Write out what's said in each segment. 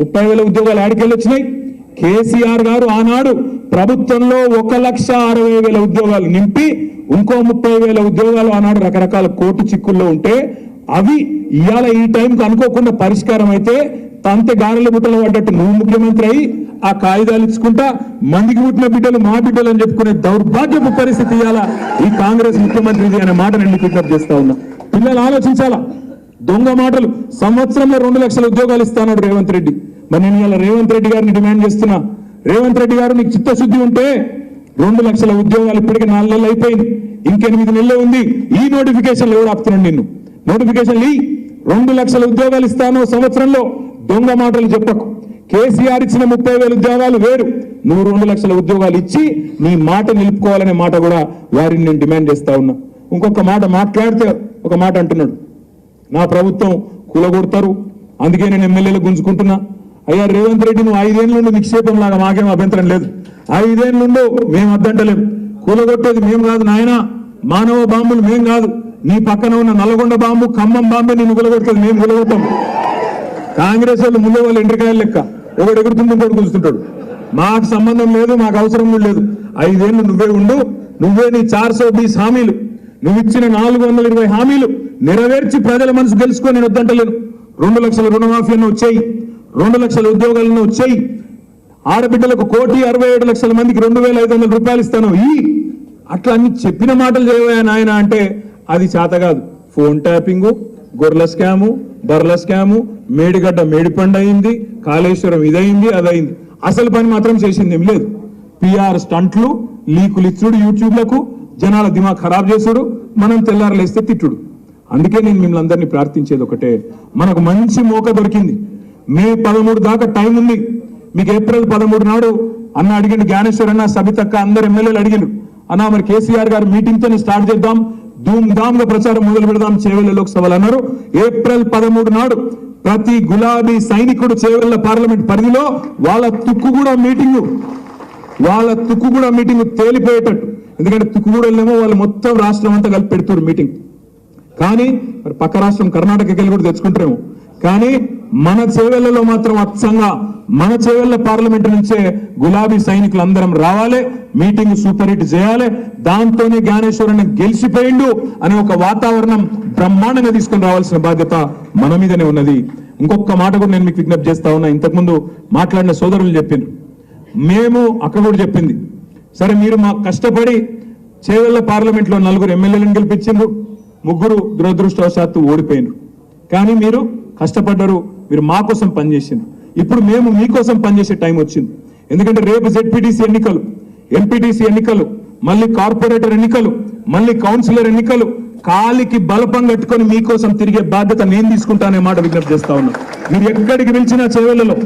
ముప్పై వేల ఉద్యోగాలు ఆడికెళ్ళి వచ్చినాయి. కేసీఆర్ గారు ఆనాడు ప్రభుత్వంలో ఒక లక్ష అరవై వేల ఉద్యోగాలు నింపి ఇంకో ముప్పై వేల ఉద్యోగాలు ఆనాడు రకరకాల కోర్టు చిక్కుల్లో ఉంటే అవి ఇవాళ ఈ టైంకి అనుకోకుండా పరిష్కారం అయితే తంతె గారెల బుట్టలు పడ్డట్టు నువ్వు ముఖ్యమంత్రి అయి ఆ కాగితాలు ఇచ్చుకుంటా మందికి పుట్టిన బిడ్డలు మా బిడ్డలు అని చెప్పుకునే దౌర్భాగ్యపు పరిస్థితి ఇవాళ ఈ కాంగ్రెస్ ముఖ్యమంత్రిది అనే మాట నేను పికప్ చేస్తా ఉన్నా? పిల్లలు ఆలోచించాలా? దొంగ మాటలు. సంవత్సరంలో రెండు లక్షల ఉద్యోగాలు ఇస్తానాడు రేవంత్ రెడ్డి. మరి నేను ఇలా రేవంత్ రెడ్డి గారిని డిమాండ్ చేస్తున్నా. రేవంత్ రెడ్డి గారు నీకు చిత్తశుద్ధి ఉంటే రెండు లక్షల ఉద్యోగాలు ఇప్పటికి నాలుగు నెలలు అయిపోయింది. ఇంకెనిమిది నెలలు ఉంది. ఈ నోటిఫికేషన్లు కూడా ఆపుతున్నాను నిన్ను? నోటిఫికేషన్లు ఈ రెండు లక్షల ఉద్యోగాలు ఇస్తాను సంవత్సరంలో. దొంగ మాటలు చెప్పకు. కేసీఆర్ ఇచ్చిన ముప్పై వేల ఉద్యోగాలు వేరు. నువ్వు రెండు లక్షల ఉద్యోగాలు ఇచ్చి నీ మాట నిలుపుకోవాలనే మాట కూడా వారిని నేను డిమాండ్ చేస్తా ఉన్నా. ఇంకొక మాట మాట్లాడితే ఒక మాట అంటున్నాడు. నా ప్రభుత్వం కూలగొడతారు. అందుకే నేను ఎమ్మెల్యేలు గుంజుకుంటున్నా. అయ్యా రేవంత్ రెడ్డి నువ్వు ఐదేళ్ళ నుండి నిక్షేపం లాగా మాకేం అభ్యంతరం లేదు. ఐదేళ్ళ నుండి మేము అద్దంటలేం. కూలగొట్టేది మేము కాదు నాయన. మానవ బాంబులు మేం కాదు. నీ పక్కన ఉన్న నల్గొండ బాంబు ఖమ్మం బాంబే నేను కూలగొడుతుంది మేము కూలగొట్టాం కాంగ్రెస్ వాళ్ళు ముందు వాళ్ళు ఎండ్రకాయలు లెక్క. ఒకడు ఎగురుతుంటే ఇంకోటి కూర్చుంటాడు మాకు సంబంధం లేదు మాకు అవసరం కూడా లేదు. ఐదేళ్ళు నువ్వే ఉండు. నువ్వే నీ చార్ సో బీస్ హామీలు. నువ్వు ఇచ్చిన నాలుగు వందల ఇరవై హామీలు నెరవేర్చి ప్రజల మనసు గెలుచుకొని నేను వద్దంటలేను. రెండు లక్షల రుణమాఫీ అన్న వచ్చాయి. రెండు లక్షల ఉద్యోగాలను చేయి ఆడబిడ్డలకు కోటి అరవై ఏడు లక్షల మందికి రెండు వేల ఐదు వందల రూపాయలు ఇస్తాను. ఈ అట్లా అన్ని చెప్పిన మాటలు చేయవా నాయన అంటే అది చేత కాదు. ఫోన్ ట్యాపింగు గొర్రెల స్కాము బర్ల స్కాము మేడిగడ్డ మేడిపండు అయింది కాళేశ్వరం ఇదయింది అదయింది. అసలు పని మాత్రం చేసింది ఏం లేదు. పిఆర్ స్టంట్లు లీకులు ఇచ్చుడు యూట్యూబ్లకు జనాల దిమా ఖరాబ్ చేసుడు మనం తెల్లారలేస్తే తిట్టుడు. అందుకే నేను మిమ్మల్ని అందరినీ ప్రార్థించేది ఒకటే. మనకు మంచి మోక దొరికింది. మే పదమూడు దాకా టైం ఉంది. మీకు ఏప్రిల్ పదమూడు నాడు అన్న అడిగిండు జ్ఞానేశ్వర్ అన్న సబితక్క అందరు ఎమ్మెల్యేలు అడిగిండు. అన్న మరి కేసీఆర్ గారు మీటింగ్తో స్టార్ట్ చేద్దాం ధూమ్ ధామ్గా ప్రచారం మొదలు పెడదాం చేవెళ్ళ లోక్సభలు అన్నారు. ఏప్రిల్ పదమూడు నాడు ప్రతి గులాబీ సైనికుడు చేవెళ్ళ పార్లమెంట్ పరిధిలో వాళ్ళ తుక్కు కూడా మీటింగు. వాళ్ళ తుక్కు కూడా మీటింగ్ తేలిపోయేటట్టు. ఎందుకంటే తుక్కుగూడలేమో వాళ్ళు మొత్తం రాష్ట్రం అంతా కలిపి పెడుతున్నారు మీటింగ్. కానీ మరి పక్క రాష్ట్రం కర్ణాటకకి వెళ్ళి కూడా తెచ్చుకుంటారేమో. కానీ మన చేవెళ్ళలో మాత్రం అచ్చంగా మన చేవెళ్ళ పార్లమెంట్ నుంచే గులాబీ సైనికులు అందరం రావాలి మీటింగ్ సూపర్ హిట్ చేయాలి దాంతోనే జ్ఞానేశ్వరుని గెలిచిపోయిండు అనే ఒక వాతావరణం బ్రహ్మాండంగా తీసుకొని రావాల్సిన బాధ్యత మన మీదనే ఉన్నది. ఇంకొక మాట కూడా నేను మీకు విజ్ఞప్తి చేస్తా ఉన్నా. ఇంతకుముందు మాట్లాడిన సోదరులు చెప్పింది మేము అక్కడ కూడా చెప్పింది. సరే మీరు మాకు కష్టపడి చేవెళ్ళ పార్లమెంట్లో నలుగురు ఎమ్మెల్యేలను గెలిపించిండ్రు. ముగ్గురు దురదృష్టవశాత్తు ఓడిపోయినారు కానీ మీరు కష్టపడ్డారు. మీరు మా కోసం పనిచేసింది ఇప్పుడు మేము మీకోసం పనిచేసే టైం వచ్చింది. ఎందుకంటే రేపు జెడ్పీటీసీ ఎన్నికలు ఎంపీటీసీ ఎన్నికలు మళ్ళీ కార్పొరేటర్ ఎన్నికలు మళ్ళీ కౌన్సిలర్ ఎన్నికలు కాలికి బలపం కట్టుకొని మీకోసం తిరిగే బాధ్యత నేను తీసుకుంటానే మాట విజ్ఞప్తి చేస్తా ఉన్నా. మీరు ఎక్కడికి పిలిచినా చేవెళ్ళలో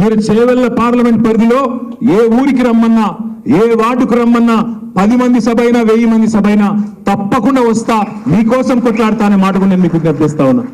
మీరు చేవెళ్ళ పార్లమెంట్ పరిధిలో ఏ ఊరికి రమ్మన్నా ఏ వార్డుకు రమ్మన్నా పది మంది సభ అయినా వెయ్యి మంది సభ అయినా తప్పకుండా వస్తా మీకోసం కొట్లాడతా అనే మాట కూడా నేను మీకు విజ్ఞప్తి చేస్తా ఉన్నా.